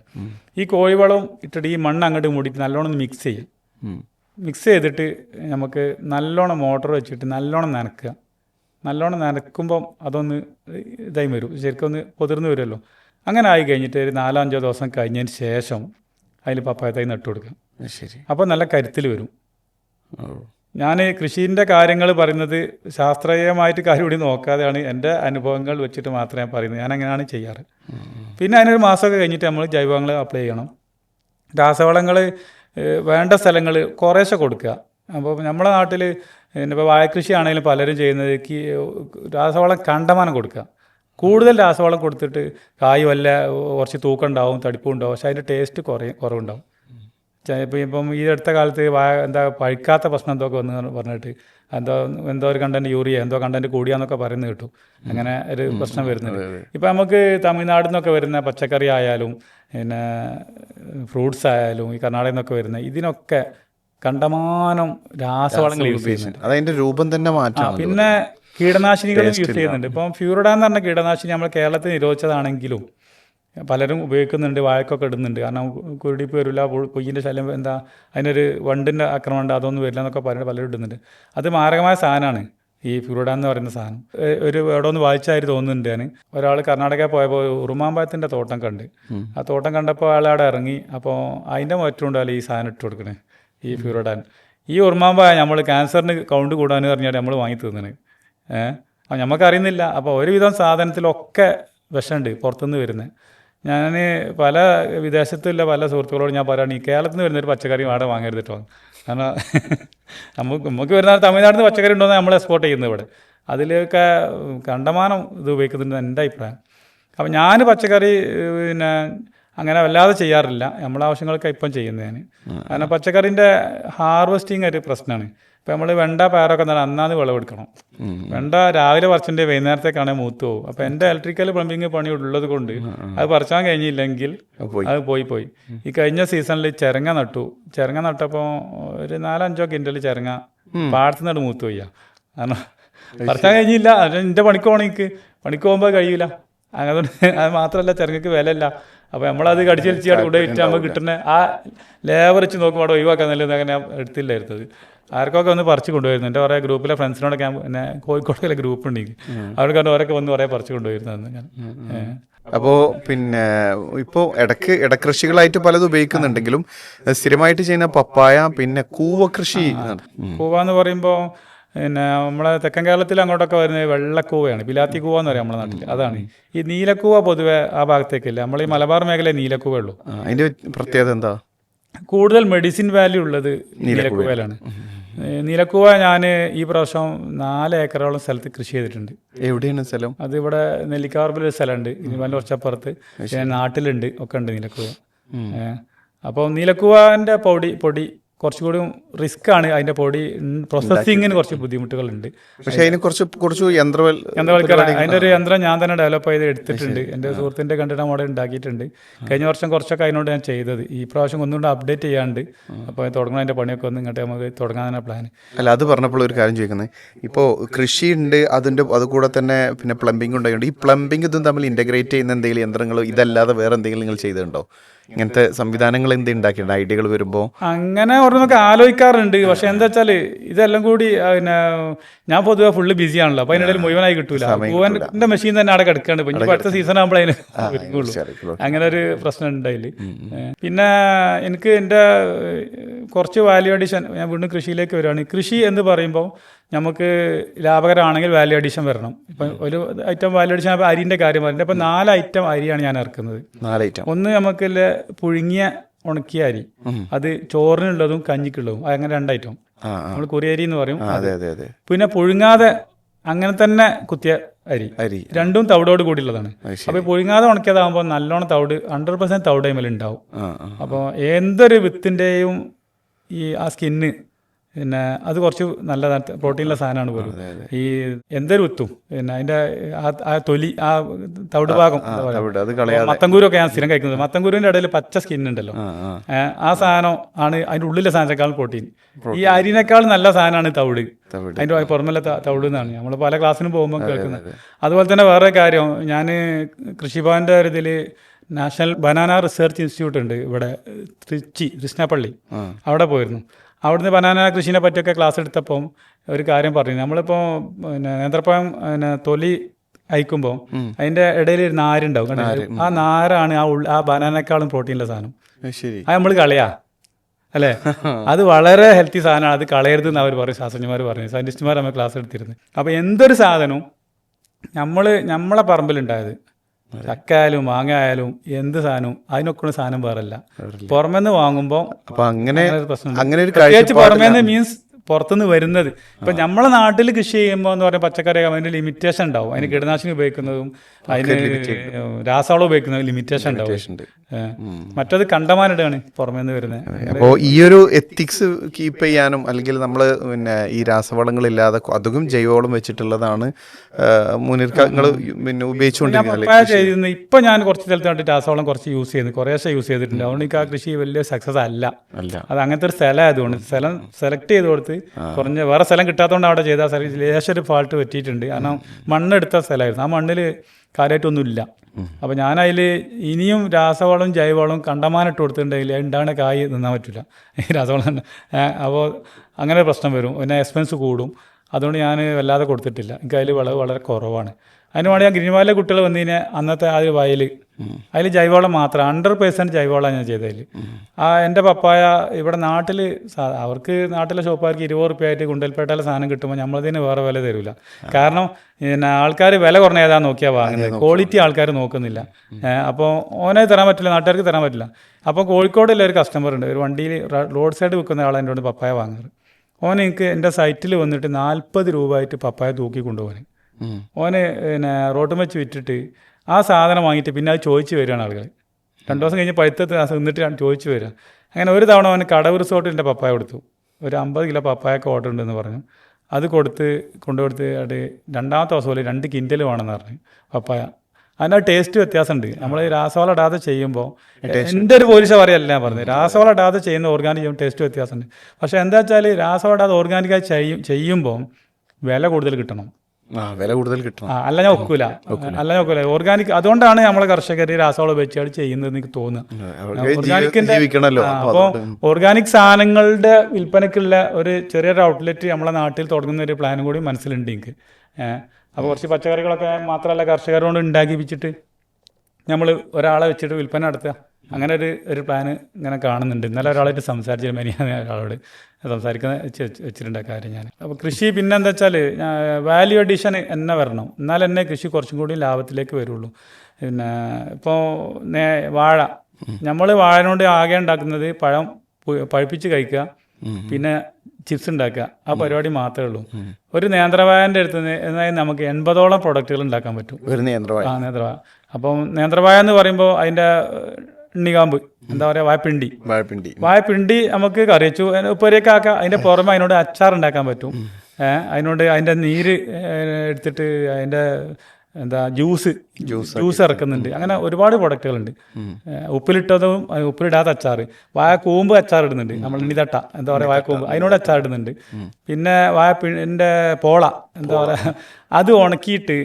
ഈ കോഴിവളം ഇട്ടിട്ട് ഈ മണ്ണ് അങ്ങോട്ട് മൂടിയിട്ട് നല്ലോണം മിക്സ് ചെയ്യും. മിക്സ് ചെയ്തിട്ട് നമുക്ക് നല്ലോണം മോട്ടർ വെച്ചിട്ട് നല്ലോണം നനക്കുക. നല്ലോണം നനക്കുമ്പം അതൊന്ന് ഇതായി വരും. ശരിക്കും ഒന്ന് പൊതിർന്ന് വരുമല്ലോ. അങ്ങനെ ആയി കഴിഞ്ഞിട്ട് ഒരു നാലഞ്ചോ ദിവസം കഴിഞ്ഞതിന് ശേഷം അതിൽ പപ്പായത്തായി നട്ടു കൊടുക്കുക ശരി. അപ്പോൾ നല്ല കരുത്തിൽ വരും. ഞാൻ കൃഷീന്റെ കാര്യങ്ങൾ പറയുന്നത് ശാസ്ത്രീയമായിട്ട് കാര്യം കൂടി നോക്കാതെയാണ് എന്റെ അനുഭവങ്ങൾ വെച്ചിട്ട് മാത്രമേ ഞാൻ പറയുന്നത്. ഞാൻ അങ്ങനെയാണ് ചെയ്യാറ്. പിന്നെ അതിനൊരു മാസമൊക്കെ കഴിഞ്ഞിട്ട് നമ്മൾ ജൈവവളങ്ങൾ അപ്ലൈ ചെയ്യണം. രാസവളങ്ങൾ വേണ്ട സ്ഥലങ്ങൾ കുറേശ്ശെ കൊടുക്കുക. അപ്പോൾ നമ്മുടെ നാട്ടിൽ ഇപ്പോൾ വാഴക്കൃഷി ആണെങ്കിലും പലരും ചെയ്യുന്നത് രാസവളം കണ്ടമാനം കൊടുക്കുക. കൂടുതൽ രാസവളം കൊടുത്തിട്ട് കായ് വല്ല കുറച്ച് തൂക്കം ഉണ്ടാവും തടിപ്പുണ്ടാവും പക്ഷേ അതിന്റെ ടേസ്റ്റ് കുറയും കുറവുണ്ടാവും. ഇപ്പം ഇപ്പം ഈ അടുത്ത കാലത്ത് വാ എന്താ പഴിക്കാത്ത പ്രശ്നം എന്തൊക്കെ വന്ന് പറഞ്ഞിട്ട് എന്തോ എന്തോ ഒരു കണ്ടന്റ് യൂറിയ എന്തോ കണ്ടന്റ് കൂടിയാന്നൊക്കെ പറയുന്നത് കേട്ടു. അങ്ങനെ ഒരു പ്രശ്നം വരുന്നത് ഇപ്പം നമുക്ക് തമിഴ്നാട്ടിൽ നിന്നൊക്കെ വരുന്ന പച്ചക്കറി ആയാലും പിന്നെ ഫ്രൂട്ട്സ് ആയാലും ഈ കർണാടകയിൽ നിന്നൊക്കെ വരുന്ന ഇതിനൊക്കെ കണ്ടമാനം രാസവളങ്ങൾ യൂസ് ചെയ്യുന്നുണ്ട്. അതതിന്റെ രൂപം തന്നെ മാറ്റാം പിന്നെ കീടനാശിനികളും യൂസ് ചെയ്യുന്നുണ്ട്. ഇപ്പം ഫ്യൂറിഡ എന്ന് പറഞ്ഞ കീടനാശിനി നമ്മൾ കേരളത്തിൽ നിരോധിച്ചതാണെങ്കിലും പലരും ഉപയോഗിക്കുന്നുണ്ട് വാഴക്കൊക്കെ ഇടുന്നുണ്ട്. കാരണം കുരുടിപ്പ് വരില്ല കൊയ്യിന്റെ ശല്യം എന്താ അതിനൊരു വണ്ടിന്റെ ആക്രമണം ഉണ്ട് അതൊന്നും വരില്ല എന്നൊക്കെ പറഞ്ഞിട്ട് പലരും ഇടുന്നുണ്ട്. അത് മാരകമായ സാധനമാണ് ഈ ഫ്യൂഡ എന്ന് പറയുന്ന സാധനം. ഒരു എവിടെ ഒന്ന് വായിച്ചായിട്ട് തോന്നുന്നുണ്ട് ഞാൻ ഒരാൾ കർണാടക പോയപ്പോൾ ഉറുമാമ്പഴത്തിന്റെ തോട്ടം കണ്ട്. ആ തോട്ടം കണ്ടപ്പോൾ അയാൾ അവിടെ ഇറങ്ങി അപ്പോൾ അതിന്റെ മറ്റുണ്ടല്ലോ ഈ സാധനം ഇട്ട് കൊടുക്കണേ ഈ ഫ്യൂറിഡാൻ ഈ ഉറുമാമ്പായ നമ്മൾ ക്യാൻസറിന് കൗണ്ട് കൂടാന്ന് പറഞ്ഞാൽ നമ്മൾ വാങ്ങി തീർന്നത് ഏഹ് അപ്പം നമുക്കറിയുന്നില്ല അപ്പോൾ ഒരുവിധം സാധനത്തിലൊക്കെ വിഷമുണ്ട് പുറത്തുനിന്ന് വരുന്നത് ഞാൻ പല വിദേശത്തുള്ള പല സുഹൃത്തുക്കളോട് ഞാൻ പറയുകയാണ് ഈ കേരളത്തിൽ നിന്ന് വരുന്നൊരു പച്ചക്കറി അവിടെ വാങ്ങരുത് കേട്ടോ കാരണം *laughs* നമുക്ക് നമുക്ക് വരുന്ന തമിഴ്നാട്ടിൽ നിന്ന് പച്ചക്കറി ഉണ്ടോ നമ്മൾ എക്സ്പോർട്ട് ചെയ്യുന്നത് ഇവിടെ. അതിലൊക്കെ കണ്ടമാനം ഇത് ഉപയോഗിക്കുന്നുണ്ട് എന്റെ അഭിപ്രായം. അപ്പം ഞാൻ പച്ചക്കറി പിന്നെ അങ്ങനെ വല്ലാതെ ചെയ്യാറില്ല. നമ്മളെ ആവശ്യങ്ങൾക്ക് ഇപ്പം ചെയ്യുന്നതാണ് കാരണം പച്ചക്കറിന്റെ ഹാർവെസ്റ്റിംഗ് ഒരു പ്രശ്നമാണ് ഇപ്പം നമ്മൾ വെണ്ട പയറൊക്കെ എന്താണ് അന്നാന്ന് വിളവെടുക്കണം വെണ്ട രാവിലെ പറിച്ചിട്ട് വൈകുന്നേരത്തേക്കാണ് മൂത്ത് പോകും അപ്പം എന്റെ ഇലക്ട്രിക്കൽ പ്ലംബിങ് പണി ഉള്ളത് കൊണ്ട് അത് പറിച്ചാൻ കഴിഞ്ഞില്ലെങ്കിൽ അത് പോയി. പോയി ഈ കഴിഞ്ഞ സീസണിൽ ചിരങ്ങ നട്ടു. ചിരങ്ങ നട്ടപ്പോൾ ഒരു നാലഞ്ചോ കിൻഡൽ ചിരങ്ങ പാടത്തു നിന്ന് മൂത്ത് പോയ്യ കാരണം പറിച്ചാൻ കഴിഞ്ഞില്ല. എന്റെ പണിക്ക് പോകണം എനിക്ക്. പണിക്ക് പോകുമ്പോൾ കഴിയില്ല അങ്ങനെ അത് മാത്രമല്ല ചിരങ്ങക്ക് വിലയില്ല. അപ്പോൾ നമ്മളത് കടിച്ചടിച്ചാൽ കൂടെ വിറ്റ് നമുക്ക് കിട്ടുന്ന ആ ലേബർ വെച്ച് നോക്കുമ്പോൾ അവിടെ ഒഴിവാക്കാൻ നല്ലത് അങ്ങനെ എടുത്തില്ലായിരുന്നത് ആർക്കൊക്കെ ഒന്ന് പറിച്ച് കൊണ്ടുവരുന്നു എന്റെ കുറേ ഗ്രൂപ്പിലെ ഫ്രണ്ട്സിനോടൊക്കെ ഞാൻ പിന്നെ കോഴിക്കോട്ടിലെ ഗ്രൂപ്പ് ഉണ്ടെങ്കിൽ അവർക്ക് അവിടെ കണ്ട് അവരൊക്കെ വന്ന് കുറേ പറിച്ച് കൊണ്ടുവരുന്നതെന്ന് ഞാൻ. അപ്പോൾ പിന്നെ ഇപ്പോൾ ഇടയ്ക്ക് ഇടകൃഷികളായിട്ട് പലതും ഉപയോഗിക്കുന്നുണ്ടെങ്കിലും സ്ഥിരമായിട്ട് ചെയ്യുന്ന പപ്പായ പിന്നെ കൂവ കൃഷി. കൂവ എന്ന് പറയുമ്പോൾ പിന്നെ നമ്മളെ തെക്കൻ കേരളത്തിൽ അങ്ങോട്ടൊക്കെ വരുന്നത് വെള്ളക്കൂവയാണ്. പിലാത്തി കൂവ എന്ന് പറയാം നമ്മുടെ നാട്ടിൽ. അതാണ്. ഈ നീലക്കൂവ പൊതുവെ ആ ഭാഗത്തേക്കില്ല. നമ്മൾ ഈ മലബാർ മേഖലയിൽ നീലക്കൂവ ഉള്ളൂ. അതിന്റെ പ്രത്യേകത എന്താ? കൂടുതൽ മെഡിസിൻ വാല്യൂ ഉള്ളത് നീലക്കൂവയിലാണ്. നീലക്കൂവ ഞാൻ ഈ പ്രാവശ്യം നാല് ഏക്കറോളം സ്ഥലത്ത് കൃഷി ചെയ്തിട്ടുണ്ട്. എവിടെയാണ് സ്ഥലം? അത് ഇവിടെ നെല്ലിക്കാർബിൽ ഒരു സ്ഥലമുണ്ട് ഇനി വല്ല കുറച്ചപ്പുറത്ത് പിന്നെ നാട്ടിലുണ്ട്. ഒക്കെ ഉണ്ട് നീലക്കൂവ. അപ്പം അപ്പോൾ നീലക്കൂവന്റെ പൊടി പൊടി കുറച്ചുകൂടി റിസ്ക് ആണ് അതിന്റെ പൊടി പ്രോസസ്സിങ്ങിന് കുറച്ച് ബുദ്ധിമുട്ടുകളുണ്ട്. പക്ഷേ അതിന് കുറച്ച് കുറച്ച് യന്ത്രവൽ യന്ത്രവൽക്കരണം. അതിന്റെ ഒരു യന്ത്രം ഞാൻ തന്നെ ഡെവലപ്പ് ചെയ്ത് എടുത്തിട്ടുണ്ട്. എന്റെ സുഹൃത്തിന്റെ കണ്ടിട്ട് മോഡൽ ഉണ്ടാക്കിയിട്ടുണ്ട്. കഴിഞ്ഞ വർഷം കുറച്ചൊക്കെ അതിനോട് ഞാൻ ചെയ്തത്. ഈ പ്രാവശ്യം ഒന്നുകൂടെ അപ്ഡേറ്റ് ചെയ്യാണ്ട് അപ്പോൾ അതിന്റെ പണിയൊക്കെ ഒന്ന് ഇങ്ങോട്ട് നമുക്ക് തുടങ്ങാൻ തന്നെ പ്ലാൻ അല്ല അത് പറഞ്ഞപ്പോൾ ഒരു കാര്യം ചോദിക്കുന്നത് ഇപ്പോൾ കൃഷി ഉണ്ട് അതിന്റെ അതുകൂടെ തന്നെ പിന്നെ പ്ലംബിംഗ് ഉണ്ടായിട്ടുണ്ട്. ഈ പ്ലംബിംഗ് ഇതും തമ്മിൽ ഇന്റഗ്രേറ്റ് ചെയ്യുന്ന എന്തെങ്കിലും യന്ത്രങ്ങൾ ഇതല്ലാതെ വേറെ എന്തെങ്കിലും നിങ്ങൾ ചെയ്തിട്ടുണ്ടോ? ഇങ്ങനത്തെ സംവിധാനങ്ങൾ എന്ത് ഉണ്ടാക്കിയിട്ടുണ്ട്? ഐഡിയകൾ വരുമ്പോൾ അങ്ങനെ ഓരോന്നൊക്കെ ആലോചിക്കാറുണ്ട്. പക്ഷെ എന്താ വെച്ചാൽ ഇതെല്ലാം കൂടി പിന്നെ ഞാൻ പൊതുവെ ഫുള്ള് ബിസി ആണല്ലോ. അപ്പൊ അതിനിടയിൽ മുഴുവനായി കിട്ടൂല. പൂവന്റെ മെഷീൻ തന്നെ അവിടെ കിടക്കാണ്ട് ഇപ്പൊ അടുത്ത സീസൺ ആകുമ്പോൾ അതിന് അങ്ങനെ ഒരു പ്രശ്നം ഉണ്ടായില്ല പിന്നെ എനിക്ക് എന്റെ കുറച്ച് വാല്യൂ അഡീഷൻ ഞാൻ വീണ്ടും കൃഷിയിലേക്ക് വരികയാണ്. കൃഷി എന്ന് പറയുമ്പോൾ നമുക്ക് ലാഭകരമാണെങ്കിൽ വാല്യൂ അഡീഷൻ വരണം. ഇപ്പം ഒരു ഐറ്റം വാല്യൂ അഡീഷൻ അപ്പോൾ അരിന്റെ കാര്യം പറഞ്ഞിട്ട് അപ്പം നാല് ഐറ്റം അരിയാണ് ഞാൻ ഇറക്കുന്നത്. നാല് ഐറ്റം ഒന്ന് നമുക്ക് പുഴുങ്ങിയ ഉണക്കിയ അരി. അത് ചോറിനുള്ളതും കഞ്ഞിക്കുള്ളതും. അങ്ങനെ രണ്ടൈറ്റം നമ്മൾ കുറിയരി എന്ന് പറയും. അതെ അതെ അതെ. പിന്നെ പുഴുങ്ങാതെ അങ്ങനെ തന്നെ കുത്തിയ അരി. അരി. രണ്ടും തവിടോട് കൂടിയുള്ളതാണ്. അപ്പൊ പുഴുങ്ങാതെ ഉണക്കിയതാകുമ്പോൾ നല്ലോണം തവിട് ഹൺഡ്രഡ് പെർസെന്റ് തവിട് ഉണ്ടാവും. അപ്പോൾ എന്തൊരു വിത്തിന്റെയും ഈ ആ സ്കിന്ന് പിന്നെ അത് കുറച്ച് നല്ലതാണ് പ്രോട്ടീനുള്ള സാധനമാണ് പോലും. ഈ എന്തൊരു ഉത്തും. പിന്നെ അതിന്റെ ആ- തൊലി ആ തവിട് ഭാഗം മത്തങ്കൂരൊക്കെ ഞാൻ സ്ഥിരം കഴിക്കുന്നത്. മത്തങ്കൂരിന്റെ ഇടയിൽ പച്ച സ്കിൻ ഉണ്ടല്ലോ. ആ സാധനം ആണ് അതിന്റെ ഉള്ളിലെ സാധനത്തെക്കാളും പ്രോട്ടീൻ ഈ അരിനേക്കാൾ നല്ല സാധനമാണ് തവിട്. അതിന്റെ അതിന്റെ പുറമല്ല തവിട് എന്നാണ്. നമ്മൾ പല ക്ലാസ്സിനും പോകുമ്പോൾ കേൾക്കുന്നത്. അതുപോലെ തന്നെ വേറെ കാര്യം. ഞാൻ കൃഷിഭവന്റെ ഒരു ഇതിൽ നാഷണൽ ബനാന റിസർച്ച് ഇൻസ്റ്റിറ്റ്യൂട്ട് ഉണ്ട് ഇവിടെ തൃച്ചി കൃഷ്ണപ്പള്ളി. അവിടെ പോയിരുന്നു. അവിടുന്ന് ബനാന കൃഷിനെ പറ്റിയൊക്കെ ക്ലാസ് എടുത്തപ്പോൾ ഒരു കാര്യം പറഞ്ഞു. നമ്മളിപ്പോൾ പിന്നെ നേന്ത്രപ്പഴം പിന്നെ തൊലി അയക്കുമ്പോൾ അതിന്റെ ഇടയിൽ ഒരു നാരുണ്ടാവും? ആ നാരാണ് ആ ഉള്ള ആ ബനാനേക്കാളും പ്രോട്ടീനുള്ള സാധനം. ശരി. അത് നമ്മൾ കളയാ അല്ലേ? *laughs* അത് വളരെ ഹെൽത്തി സാധനമാണ്. അത് കളയരുത് എന്ന് അവർ പറയും ശാസ്ത്രജ്ഞന്മാർ പറഞ്ഞു സയന്റിസ്റ്റുമാർ നമ്മൾ ക്ലാസ് എടുത്തിരുന്നു. അപ്പോൾ എന്തൊരു സാധനവും നമ്മൾ നമ്മളെ പറമ്പിലുണ്ടായത് ചക്ക ആയാലും മാങ്ങ ആയാലും എന്ത് സാധനവും അതിനൊക്കെ സാധനം വേറല്ല. പുറമേന്ന് വാങ്ങുമ്പോൾ അപ്പൊ അങ്ങനെ അങ്ങനെ ഒരു പുറമേന്ന് മീൻസ് പുറത്തുനിന്ന് വരുന്നത്. ഇപ്പൊ നമ്മളെ നാട്ടിൽ കൃഷി ചെയ്യുമ്പോൾ എന്ന് പറഞ്ഞാൽ പച്ചക്കറി അതിന് ലിമിറ്റേഷൻ ഉണ്ടാവും. അതിന് കീടനാശിനി ഉപയോഗിക്കുന്നതും അതിന് രാസവളം ഉപയോഗിക്കുന്നതും ലിമിറ്റേഷൻ ഉണ്ടാവും. മറ്റത് കണ്ടമാനിടാണ് പുറമേന്ന് വരുന്നത്. അപ്പോൾ ഈ ഒരു എത്തിക്സ് കീപ്പ് ചെയ്യാനും അല്ലെങ്കിൽ നമ്മൾ പിന്നെ ഈ രാസവളങ്ങളില്ലാതെ അതും ജൈവവളം വെച്ചിട്ടുള്ളതാണ് മുന്നിർക്കങ്ങൾ പിന്നെ ഉപയോഗിച്ചുകൊണ്ടിരിക്കുന്നത് ഇപ്പം ഞാൻ കുറച്ച് സ്ഥലത്തായിട്ട് രാസവളം കുറച്ച് യൂസ് ചെയ്യുന്നു. കുറേശ്ശെ യൂസ് ചെയ്തിട്ടുണ്ട്. അതുകൊണ്ട് എനിക്ക് ആ കൃഷി വലിയ സക്സസ് അല്ല. അല്ല. അത് അങ്ങനത്തെ ഒരു സ്ഥലം ആയതുകൊണ്ട് സ്ഥലം സെലക്ട് ചെയ്ത് കൊടുത്ത് കുറഞ്ഞ വേറെ സ്ഥലം കിട്ടാത്തതുകൊണ്ട് അവിടെ ചെയ്ത സ്ഥലം ലേശം ഫാൾട്ട് പറ്റിയിട്ടുണ്ട്. കാരണം മണ്ണെടുത്ത സ്ഥലമായിരുന്നു. ആ മണ്ണിൽ കാര്യമായിട്ടൊന്നുമില്ല അപ്പോൾ ഞാനതിൽ ഇനിയും രാസവളവും ജൈവവളവും കണ്ടമാനിട്ട് കൊടുത്തിട്ടുണ്ടെങ്കിൽ ഉണ്ടാകുന്ന കായ് നിന്നാൻ പറ്റില്ല രാസവളം അപ്പോൾ അങ്ങനെ പ്രശ്നം വരും. പിന്നെ എക്സ്പെൻസ് കൂടും. അതുകൊണ്ട് ഞാൻ വല്ലാതെ കൊടുത്തിട്ടില്ല. എനിക്ക് അതിൽ വിളവ് വളരെ കുറവാണ്. അതിന് വേണ്ടി ഞാൻ ഗ്രീൻവാലിലെ കുട്ടികൾ വന്നു കഴിഞ്ഞാൽ അന്നത്തെ ആ ഒരു വയൽ അതിൽ ജൈവവളം മാത്രം ഹൺഡ്രഡ് പേഴ്സന്റ് ജൈവവളമാണ് ഞാൻ ചെയ്തതിൽ ആ എന്റെ പപ്പായ ഇവിടെ നാട്ടിൽ അവർക്ക് നാട്ടിലെ ഷോപ്പുകാർക്ക് ഇരുപത് റുപ്യ ആയിട്ട് ഗുണ്ടൽപേട്ടയിലെ സാധനം കിട്ടുമ്പോൾ നമ്മളതിന് വേറെ വില തരില്ല കാരണം പിന്നെ ആൾക്കാർ വില കുറഞ്ഞ ഏതാ നോക്കിയാൽ വാങ്ങുന്നത് ക്വാളിറ്റി ആൾക്കാർ നോക്കുന്നില്ല. അപ്പോൾ ഓനെ തരാൻ പറ്റില്ല നാട്ടുകാർക്ക് തരാൻ പറ്റില്ല. അപ്പോൾ കോഴിക്കോടുള്ള ഒരു കസ്റ്റമർ ഉണ്ട്. ഒരു വണ്ടിയിൽ റോഡ് സൈഡ് വിൽക്കുന്ന ആളെ എന്റെ കൊണ്ട് പപ്പായ വാങ്ങാറ് ഓൻ എനിക്ക് എന്റെ സൈറ്റിൽ വന്നിട്ട് നാൽപ്പത് രൂപ ആയിട്ട് പപ്പായ തൂക്കി കൊണ്ടുപോകാൻ. ഓന് പിന്നെ റോട്ടും വെച്ച് വിറ്റിട്ട് ആ സാധനം വാങ്ങിയിട്ട് പിന്നെ അത് ചോദിച്ചു വരികയാണ് ആളുകൾ രണ്ടു ദിവസം കഴിഞ്ഞ് പഴുത്തത്ത് നിന്നിട്ട് ചോദിച്ചു വരിക. അങ്ങനെ ഒരു തവണ അവന് കടവ് റിസോർട്ടിന്റെ പപ്പായ കൊടുത്തു. ഒരു അമ്പത് കിലോ പപ്പായൊക്കെ ഓർഡർ ഉണ്ടെന്ന് പറഞ്ഞു. അത് കൊടുത്ത് കൊണ്ടുകൊടുത്ത് അത് രണ്ടാമത്തെ ദിവസം പോലെ രണ്ട് കിൻഡൽ വേണമെന്ന് പറഞ്ഞു പപ്പായ. അതിന്റെ ടേസ്റ്റ് വ്യത്യാസമുണ്ട്. നമ്മൾ രാസവളം ഇടാതെ ചെയ്യുമ്പോൾ എന്റെ ഒരു പോലീസ് പറയല്ല ഞാൻ പറഞ്ഞത്. രാസവളം ഇടാതെ ചെയ്യുന്ന ഓർഗാനിക് ചെയ്യുമ്പോൾ ടേസ്റ്റ് വ്യത്യാസമുണ്ട്. പക്ഷേ എന്താ വെച്ചാൽ രാസവളം ഇടാതെ ഓർഗാനിക്കായി ചെയ്യും ചെയ്യുമ്പോൾ വില കൂടുതൽ കിട്ടണം. വില കൂടുതൽ കിട്ടണം. അല്ല ഞാൻ ഒക്കൂല. അല്ല ഞാൻ ഒക്കൂല. ഓർഗാനിക് അതുകൊണ്ടാണ് നമ്മളെ കർഷകർ രാസവളം ഉപയോഗിച്ചാൽ ചെയ്യുന്നത് എനിക്ക് തോന്നുന്നു ഓർഗാനിക്കിന്റെ അപ്പോൾ ഓർഗാനിക് സാധനങ്ങളുടെ വിൽപ്പനയ്ക്കുള്ള ഒരു ചെറിയൊരു ഔട്ട്ലെറ്റ് നമ്മളെ നാട്ടിൽ തുടങ്ങുന്ന ഒരു പ്ലാനും കൂടി മനസ്സിലുണ്ട് എനിക്ക്. അപ്പോൾ കുറച്ച് പച്ചക്കറികളൊക്കെ മാത്രമല്ല കർഷകരോട് ഉണ്ടാക്കിപ്പിച്ചിട്ട് നമ്മൾ ഒരാളെ വെച്ചിട്ട് വിൽപ്പന നടത്തുക. അങ്ങനെ ഒരു ഒരു പ്ലാന് ഇങ്ങനെ കാണുന്നുണ്ട്. ഇന്നലെ ഒരാളായിട്ട് സംസാരിച്ചിരുന്നു. മനിയാന്ന് ഒരാളോട് സംസാരിക്കുന്ന വെച്ച് വെച്ച് വെച്ചിട്ടുണ്ട് കാര്യം ഞാൻ. അപ്പോൾ കൃഷി പിന്നെ എന്താ വെച്ചാൽ വാല്യൂ അഡീഷൻ എന്നെ വരണം. എന്നാൽ എന്നെ കൃഷി കുറച്ചും കൂടി ലാഭത്തിലേക്ക് വരുള്ളൂ. പിന്നെ ഇപ്പോൾ വാഴ. നമ്മൾ വാഴനോട് ആകെ ഉണ്ടാക്കുന്നത് പഴം പഴുപ്പിച്ച് കഴിക്കുക. പിന്നെ ചിപ്സ് ഉണ്ടാക്കുക. ആ പരിപാടി മാത്രമേ ഉള്ളൂ. ഒരു നേന്ത്രവായന്റെ അടുത്ത് നിന്ന് നമുക്ക് എൺപതോളം പ്രൊഡക്റ്റുകൾ ഉണ്ടാക്കാൻ പറ്റും. ഒരു നേന്ത്രവായ. ആ നേന്ത്രവായ. അപ്പം നേന്ത്രവായ എന്ന് പറയുമ്പോൾ അതിന്റെ എണ്ണികാമ്പ് എന്താ പറയാ വായ്പിണ്ടി. വാഴപ്പിണ്ടി വായ്പിണ്ടി നമുക്ക് കറി വെച്ചു. ഉപ്പേരിയൊക്കെ ആക്കാം. അതിന്റെ പുറമെ അതിനോട് അച്ചാർ ഉണ്ടാക്കാൻ പറ്റും ഏഹ് അതിനോട് അതിന്റെ നീര് എടുത്തിട്ട് അതിന്റെ എന്താ ജ്യൂസ് ജ്യൂസ് ഇറക്കുന്നുണ്ട്. അങ്ങനെ ഒരുപാട് പ്രൊഡക്റ്റുകളുണ്ട്. ഉപ്പിലിട്ടതും ഉപ്പിലിടാത്ത അച്ചാർ വായ കൂമ്പ് അച്ചാർ ഇടുന്നുണ്ട് നമ്മൾ ഇണിതട്ട എന്താ പറയുക വായ കൂമ്പ് അതിനോട് അച്ചാർ ഇടുന്നുണ്ട് പിന്നെ വായ പോള എന്താ പറയുക അത് ഉണക്കിയിട്ട്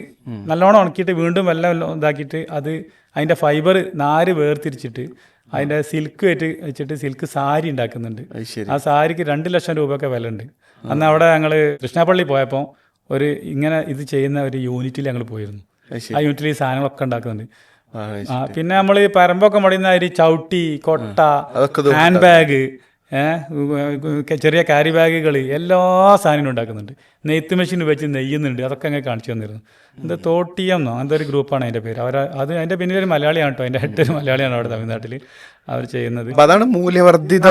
നല്ലോണം ഉണക്കിയിട്ട് വീണ്ടും വെള്ളം എല്ലാം ഇതാക്കിയിട്ട് അത് അതിന്റെ ഫൈബർ നാര് വേർതിരിച്ചിട്ട് അതിന്റെ സിൽക്ക് വെച്ച് വെച്ചിട്ട് സിൽക്ക് സാരി ഉണ്ടാക്കുന്നുണ്ട്. ആ സാരിക്ക് രണ്ട് ലക്ഷം രൂപയൊക്കെ വില ഉണ്ട് അന്ന് അവിടെ ഞങ്ങൾ കൃഷ്ണപള്ളി പോയപ്പോൾ ഒരു ഇങ്ങനെ ഇത് ചെയ്യുന്ന ഒരു യൂണിറ്റിൽ ഞങ്ങൾ പോയിരുന്നു. ആ യൂണിറ്റിൽ ഈ സാധനങ്ങളൊക്കെ ഉണ്ടാക്കുന്നുണ്ട്. പിന്നെ നമ്മൾ ഈ പരമ്പൊക്കെ മടിയുന്ന ഒരു ചവിട്ടി കൊട്ട ഹാൻഡ് ബാഗ് ചെറിയ കാരി ബാഗുകൾ എല്ലാ സാധനവും ഉണ്ടാക്കുന്നുണ്ട്. നെയ്ത്ത് മെഷീൻ വെച്ച് നെയ്യുന്നുണ്ട്. അതൊക്കെ അങ്ങനെ കാണിച്ചു തന്നിരുന്നു. എന്താ തോട്ടിയെന്നോ? അങ്ങനത്തെ ഒരു ഗ്രൂപ്പാണ് അതിന്റെ പേര്. അവർ അത് അതിന്റെ പിന്നിൽ ഒരു മലയാളിയാണ് കേട്ടോ. അതിന്റെ ഹെഡ് ഒരു മലയാളിയാണ് അവിടെ തമിഴ്നാട്ടിൽ അവർ ചെയ്യുന്നത്. അതാണ് മൂല്യവർദ്ധിത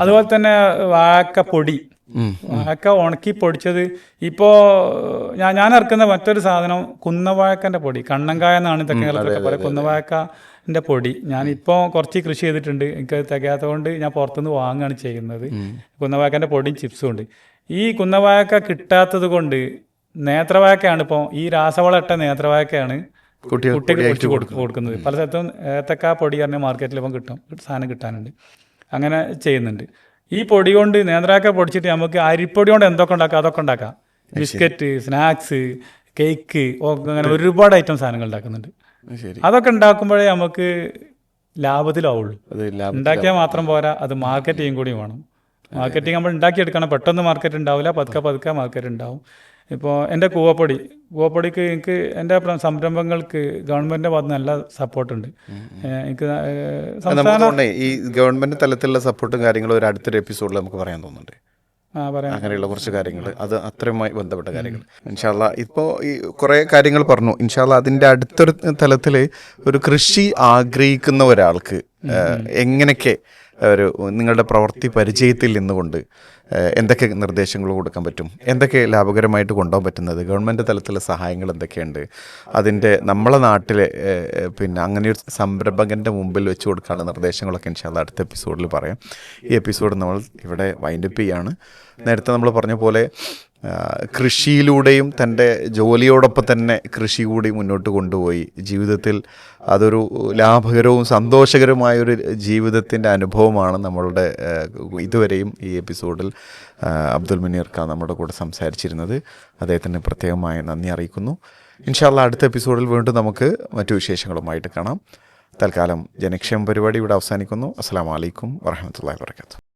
അതുപോലെ തന്നെ വാക്കപ്പൊടി വാക്ക ഉണക്കി പൊടിച്ചത് ഇപ്പോൾ ഞാൻ ഞാൻ ഇറക്കുന്ന മറ്റൊരു സാധനം കുന്നവാഴക്കന്റെ പൊടി. കണ്ണങ്കായ എന്നാണ് തെക്കേ കേരളത്തിലൊക്കെ പറയുക കുന്നവാഴക്കന്റെ പൊടി. ഞാനിപ്പോൾ കുറച്ച് കൃഷി ചെയ്തിട്ടുണ്ട്. എനിക്ക് തികയാത്തതുകൊണ്ട് ഞാൻ പുറത്തുനിന്ന് വാങ്ങുകയാണ് ചെയ്യുന്നത്. കുന്നവായക്കന്റെ പൊടിയും ചിപ്സും ഉണ്ട്. ഈ കുന്നവായക്ക കിട്ടാത്തത് കൊണ്ട് നേത്രവായക്കയാണ് ഇപ്പോൾ ഈ രാസവളട്ട നേത്രവായക്കയാണ് കുട്ടികൾ പൊടിച്ച് കൊടുക്ക- കൊടുക്കുന്നത്. പല സ്ഥലത്തും ഏത്തക്ക പൊടി പറഞ്ഞ മാർക്കറ്റിൽ ഇപ്പം കിട്ടും. സാധനം കിട്ടാനുണ്ട്. അങ്ങനെ ചെയ്യുന്നുണ്ട്. ഈ പൊടി കൊണ്ട് നേന്ത്രാക്ക പൊടിച്ചിട്ട് നമുക്ക് അരിപ്പൊടി കൊണ്ട് എന്തൊക്കെ ഉണ്ടാക്കാം? അതൊക്കെ ഉണ്ടാക്കാം. ബിസ്ക്കറ്റ് സ്നാക്സ് കേക്ക് ഒക്കെ അങ്ങനെ ഒരുപാട് ഐറ്റം സാധനങ്ങൾ ഉണ്ടാക്കുന്നുണ്ട്. അതൊക്കെ ഉണ്ടാക്കുമ്പോഴേ നമുക്ക് ലാഭത്തിലാവുള്ളൂ. ഉണ്ടാക്കിയാൽ മാത്രം പോരാ അത് മാർക്കറ്റിംഗ് കൂടി വേണം. മാർക്കറ്റിംഗ് നമ്മൾ ഉണ്ടാക്കിയെടുക്കണം. പെട്ടെന്ന് മാർക്കറ്റ് ഉണ്ടാവില്ല പതുക്കെ പതുക്കെ മാർക്കറ്റ് ഉണ്ടാവും. ഇപ്പോൾ എന്റെ കൂവപ്പൊടി കൂവപ്പൊടിക്ക് എനിക്ക് എന്റെ സംരംഭങ്ങൾക്ക് ഗവൺമെന്റിന്റെ ഭാഗത്ത് നല്ല സപ്പോർട്ടുണ്ട്. എനിക്ക് സംസ്ഥാന ഈ ഗവൺമെന്റ് തലത്തിലുള്ള സപ്പോർട്ടും കാര്യങ്ങളും ഒരു അടുത്തൊരു എപ്പിസോഡിൽ നമുക്ക് പറയാൻ തോന്നുന്നുണ്ട്. അങ്ങനെയുള്ള കുറച്ച് കാര്യങ്ങൾ. അത് അത്രയുമായി ബന്ധപ്പെട്ട കാര്യങ്ങൾ. ഇൻഷാല്ല ഇപ്പോൾ ഈ കുറേ കാര്യങ്ങൾ പറഞ്ഞു. ഇൻഷാല്ല അതിന്റെ അടുത്തൊരു തലത്തിൽ ഒരു കൃഷി ആഗ്രഹിക്കുന്ന ഒരാൾക്ക് എങ്ങനെയൊക്കെ ഒരു നിങ്ങളുടെ പ്രവൃത്തി പരിചയത്തിൽ നിന്നുകൊണ്ട് എന്തൊക്കെ നിർദ്ദേശങ്ങൾ കൊടുക്കാൻ പറ്റും? എന്തൊക്കെ ലാഭകരമായിട്ട് കൊണ്ടുപോകാൻ പറ്റുന്നത്? ഗവൺമെന്റ് തലത്തിലെ സഹായങ്ങൾ എന്തൊക്കെയുണ്ട്? അതിന്റെ നമ്മളെ നാട്ടിലെ പിന്നെ അങ്ങനെ ഒരു സംരംഭകന്റെ മുമ്പിൽ വെച്ച് കൊടുക്കാനുള്ള നിർദ്ദേശങ്ങളൊക്കെ ഇൻഷാല്ല അടുത്ത എപ്പിസോഡിൽ പറയാം. ഈ എപ്പിസോഡ് നമ്മൾ ഇവിടെ വൈൻഡപ്പ് ചെയ്യാണ്. നേരത്തെ നമ്മൾ പറഞ്ഞ പോലെ കൃഷിയിലൂടെയും തന്റെ ജോലിയോടൊപ്പം തന്നെ കൃഷി കൂടി മുന്നോട്ട് കൊണ്ടുപോയി. ജീവിതത്തിൽ അതൊരു ലാഭകരവും സന്തോഷകരമായൊരു ജീവിതത്തിന്റെ അനുഭവമാണ് നമ്മളുടെ ഇതുവരെയും ഈ എപ്പിസോഡിൽ അബ്ദുൽ മുനീർ ഖാൻ നമ്മുടെ കൂടെ സംസാരിച്ചിരുന്നത്. അദ്ദേഹത്തിന് പ്രത്യേകമായി നന്ദി അറിയിക്കുന്നു. ഇൻഷാല്ല അടുത്ത എപ്പിസോഡിൽ വീണ്ടും നമുക്ക് മറ്റു വിശേഷങ്ങളുമായിട്ട് കാണാം. തൽക്കാലം ജനക്ഷേമ പരിപാടി ഇവിടെ അവസാനിക്കുന്നു. അസ്സാം വലൈക്കും വരഹമുല്ലാ വാത്തു